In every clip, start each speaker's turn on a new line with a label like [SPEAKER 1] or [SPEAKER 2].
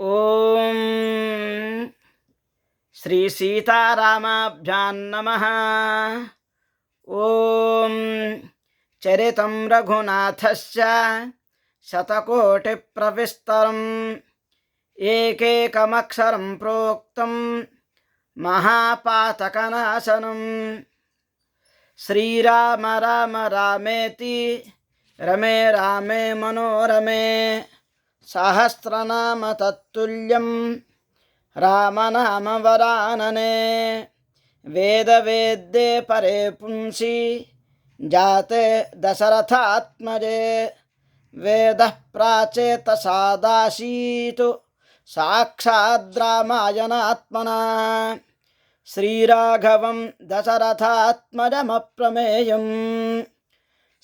[SPEAKER 1] ఓం శ్రీ సీతారామాభ్యాం నమ. ఓం చరితం రఘునాథస్య శతకోటిప్రవిస్తరం. ఏకేకమక్షరం ప్రోక్తం మహాపాతకనాశనం. శ్రీరామ రామ రామేతి రమే రామే మనోరమే. సహస్రనామ తత్తుల్యం రామనామవరాననే. వేదవేద్దే పరే పుంసి. జాతే దశరథాత్మజే. వేద ప్రాచేత సాదాసీతు సాక్షాద్రామాయణాత్మన. శ్రీరాఘవం దశరథాత్మజమప్రమేయం.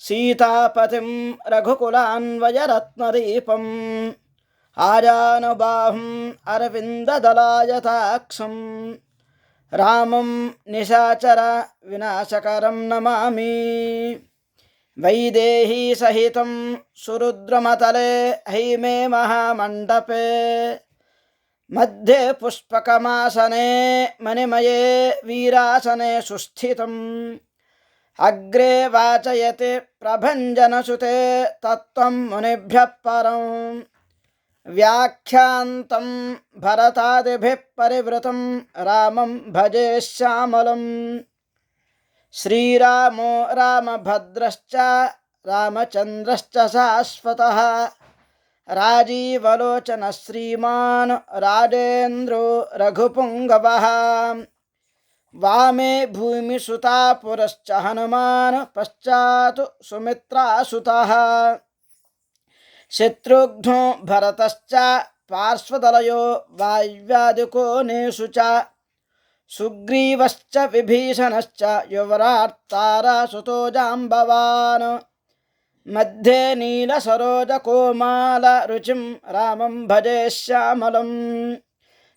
[SPEAKER 1] సీతాపతిం రఘుకులాన్వయరత్నదీపం ఆజానుబాహం అరవిందదలాయతాక్షం రామం నిశాచర వినాశకరం నమామి వైదేహీ సహితం సురుద్రమతలే హైమే మహామండపే మధ్య పుష్పకమాసనే మణిమయే వీరాసనే సుస్థితం. अग्रे वाचयति प्रभञ्जनसुते तत्त्वं मुनिभ्यः परं व्याख्यान्तं भरतादिभिः परिवृतं रामं भजे श्यामलम् श्रीरामो रामभद्रश्च रामचन्द्रश्च शाश्वतः राजीवलोचनः श्रीमान् राजेन्द्रो रघुपुङ्गवः వామే భూమి సుతా పురశ్చ హనుమాన్ పశ్చాత్ సుమిత్రాసుత శత్రుఘ్నో భరతశ్చ పార్శ్వదలయో వాయువ్యాదికోనేషు చ సుగ్రీవశ్చ విభీషణశ్చ యువరార్తారాసుతో జాంబవాన్ మధ్యే నీలసరోజకోమాల రుచిం రామం భజే శ్యామలం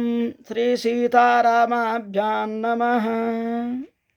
[SPEAKER 1] ॐ श्रीसीतारामाभ्यां नमः।